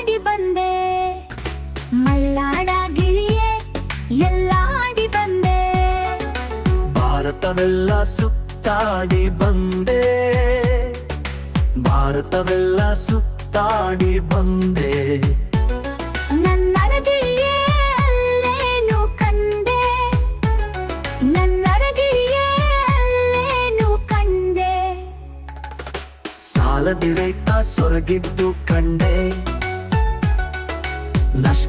ಮಾಡಿ ಬಂದೆ. ಮಲ್ಲಾಡ ಗಿಳಿಯೇ ಎಲ್ಲ ಬಂದೆ. ಭಾರತವೆಲ್ಲ ಸುತ್ತಾಡಿ ಬಂದೆ. ಭಾರತವೆಲ್ಲ ಸುತ್ತಾಡಿ ಬಂದೆ. ನನ್ನ ಅಲ್ಲೇನು ನನ್ನ ಅಲ್ಲೇನು ಕಂದೆ ಸಾಲದಿರೈತ ಸೊರಗಿದ್ದು ಕಂಡೆ.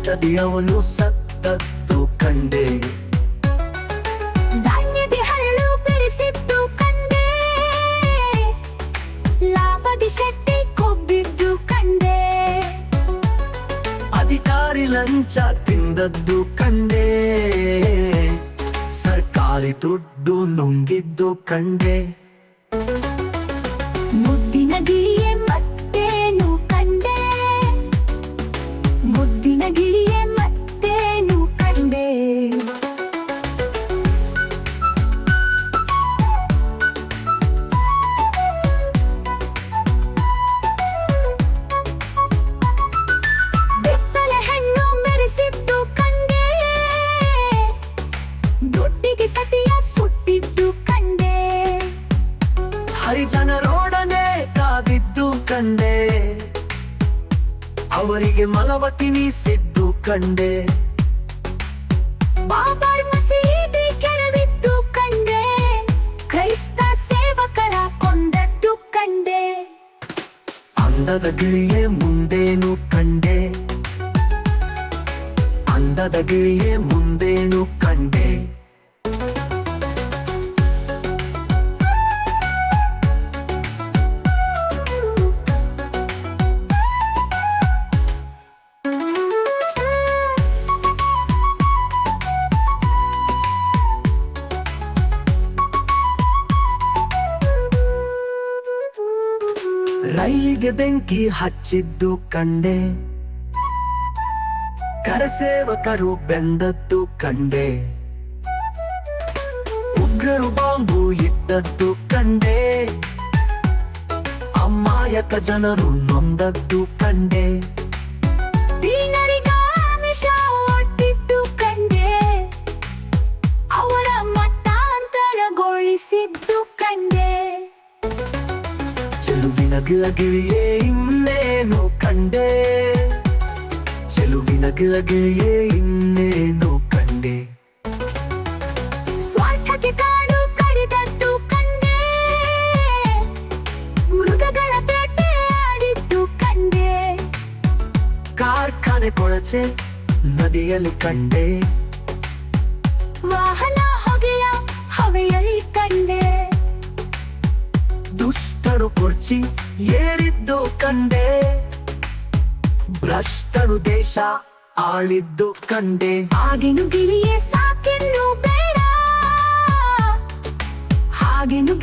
ನಷ್ಟದಿ ಅವನು ಸತ್ತದ್ದು ಕಂಡೆ. ಧಾನ್ಯದಿ ಹರಳು ಬೆರೆಸಿದ್ದು ಕಂಡೆ. ಲಾಭದಿ ಶೆಟ್ಟಿ ಕೊಬ್ಬಿದ್ದು ಕಂಡೆ. ಅಧಿಕಾರಿ ಲಂಚ ತಿಂದದ್ದು ಕಂಡೆ. ಸರ್ಕಾರಿ ದುಡ್ಡು ನುಂಗಿದ್ದು ಕಂಡೆ. ಸುಟ್ಟಿದ್ದು ಕಂಡೆ. ಹರಿಜನರೊಡನೆ ಕಾದಿದ್ದು ಕಂಡೆ. ಅವರಿಗೆ ಮಲವ ತಿನಿಸಿದ್ದು ಕಂಡೆ. ಬಾಬರ್ ಮಸೀದಿ ಕೆರವಿದ್ದು ಕಂಡೆ. ಕ್ರೈಸ್ತ ಸೇವಕರ ಕೊಂದದ್ದು ಕಂಡೆ. ಅಂದದ ಗಿಳಿಯೇ ಮುಂದೇನು ಕಂಡೆ. ಅಂದದ ಗಿಳಿಯೇ ರೈಲಿಗೆ ಬೆಂಕಿ ಹಚ್ಚಿದ್ದು ಕಂಡೆ. ಕರಸೇವಕರು ಬೆಂದದ್ದು ಕಂಡೆ. ಉಗ್ರರು ಬಾಂಬು ಇಟ್ಟದ್ದು ಕಂಡೆ. ಅಮ್ಮಾಯಕ ಜನರು ನೊಂದದ್ದು ಕಂಡೆ. ಚೆಲುವಿನ ಗಿಳಗಿಳಿಯೇ ಇನ್ನೇನು ಕಂಡೆ ಚೆಲುವಿನ ಗಿಳಗಿಳಿಯೇ ಇನ್ನೇನು ಕಂಡೆ ಸ್ವಾರ್ಥಕ್ಕೆ ಕಾಡು ಕಡಿದದ್ದು ಕಂಡೆ ಮೃಗಗಳ ಬೇಟೆ ಆಡಿದ್ದು ಕಂಡೆ ಕಾರ್ಖಾನೆ ಕೊಳಚೆ ನದಿಯಲ್ಲಿ ಕಂಡೆ ವಾಹನ ಮೆಚ್ಚಿ ಏರಿದ್ದು ಕಂಡೆ. ಭ್ರಷ್ಟರು ದೇಶ ಆಳಿದ್ದು ಕಂಡೆ. ಹಾಗೆನು ಗಿಳಿಯೇ ಸಾಕೆನ್ನು ಬೇಡ. ಹಾಗೆನು